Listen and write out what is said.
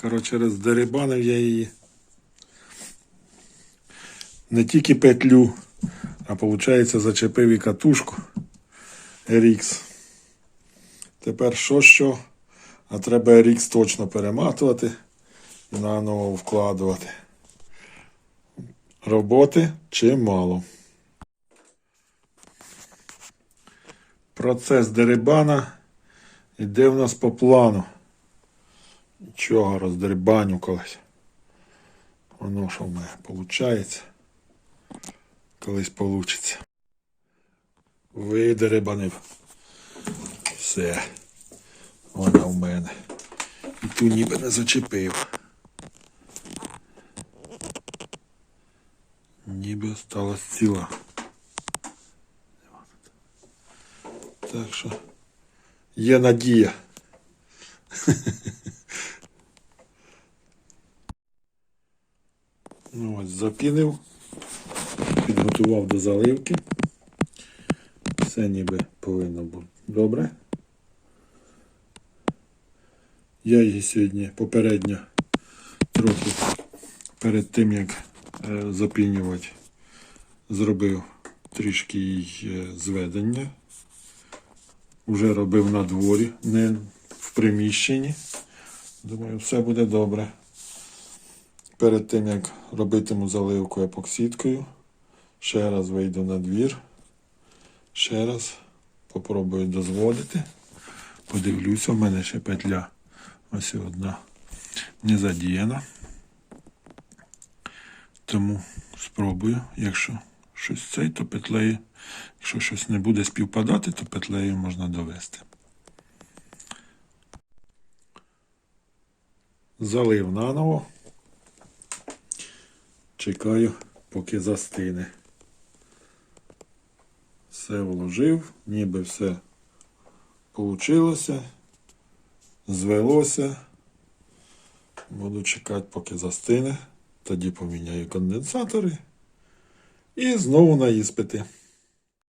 Коротше, роздерибанив я її. Не тільки петлю, а виходить, зачепив і катушку RX. Тепер що що, а треба RX точно перематувати і наново вкладувати. Роботи чимало. Процес дерибана йде в нас по плану. Нічого, роздерибаню колись. Воно що в мене виходить. Колись вийде. Видерибанив. Все. Вона в мене. І ту ніби не зачепив. Ніби стала ціла. Так що є надія. Ну ось запінив, підготував до заливки. Все ніби повинно бути добре. Я її сьогодні попередньо трохи перед тим як е, запінювати, зробив трішки їй е, зведення. Уже робив на дворі, не в приміщенні. Думаю, все буде добре. Перед тим як робитиму заливку епоксидкою, ще раз вийду на двір, ще раз попробую дозволити. Подивлюся, у мене ще петля ось одна не задіяна. Тому спробую, якщо щось цей, то петлею, якщо щось не буде співпадати, то петлею можна довести. Залив наново. Чекаю, поки застине. Все вложив, ніби все получилося, звелося. Буду чекати, поки застине. Тоді поміняю конденсатори. І знову на іспити.